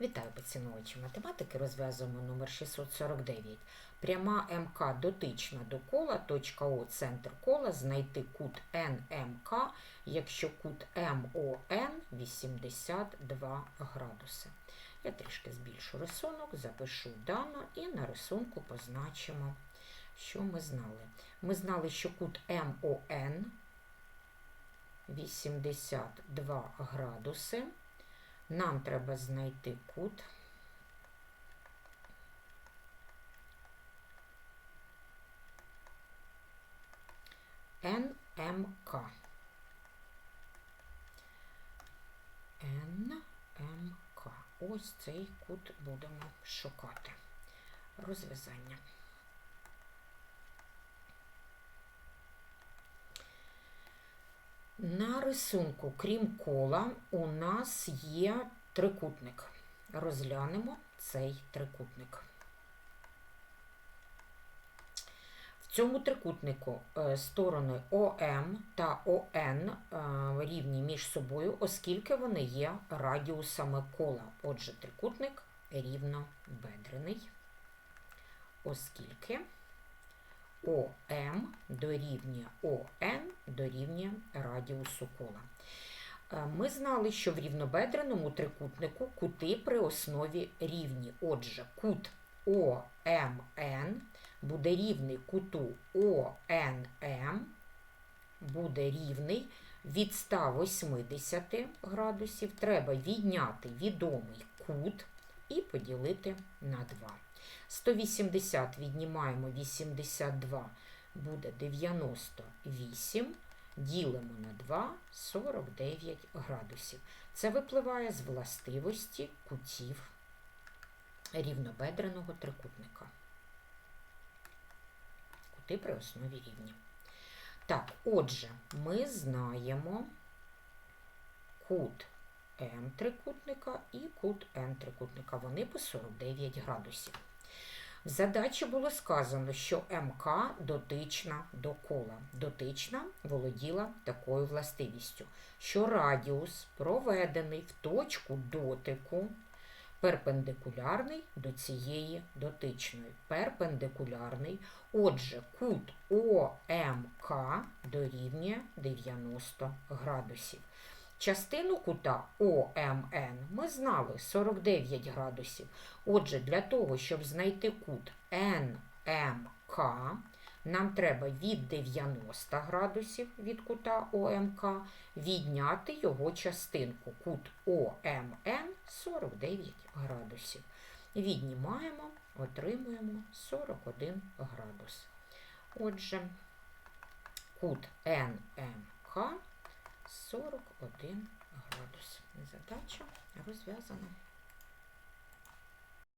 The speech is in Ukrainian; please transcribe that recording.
Вітаю поціновувачі математики. Розв'язуємо номер 649. Пряма МК дотична до кола, точка О, центр кола, знайти кут НМК, якщо кут МОН 82 градуси. Я трішки збільшу рисунок, запишу дано і на рисунку позначимо, що ми знали. Ми знали, що кут МОН 82 градуси. Нам треба знайти кут. НМК. НМК. Ось цей кут будемо шукати. Розв'язання. На рисунку, крім кола, у нас є трикутник. Розглянемо цей трикутник. В цьому трикутнику е, сторони ОМ та ОН е, рівні між собою, оскільки вони є радіусами кола. Отже, трикутник рівнобедрений, оскільки ОМ дорівнює ОН дорівнює радіусу кола. Е, Ми знали, що в рівнобедреному трикутнику кути при основі рівні. Отже, кут ОМН буде рівний куту ОНМ, буде рівний від 180 градусів. Треба відняти відомий кут і поділити на 2. 180 віднімаємо 82, буде 98. Ділимо на 2 49 градусів. Це випливає з властивості кутів рівнобедреного трикутника. Кути при основі рівні. Так, отже, ми знаємо кут М трикутника і кут Н трикутника. Вони по 49 градусів. В задачі було сказано, що МК дотична до кола. Дотична володіла такою властивістю, що радіус, проведений в точку дотику, перпендикулярний до цієї дотичної. Перпендикулярний. Отже, кут ОМК дорівнює 90 градусів. Частину кута ОМН ми знали 49 градусів. Отже, для того, щоб знайти кут НМК, нам треба від 90 градусів від кута ОМК відняти його частинку. Кут ОМН 49 градусів. Віднімаємо, отримуємо 41 градус. Отже, кут НМК 41 градус. Задача розв'язана.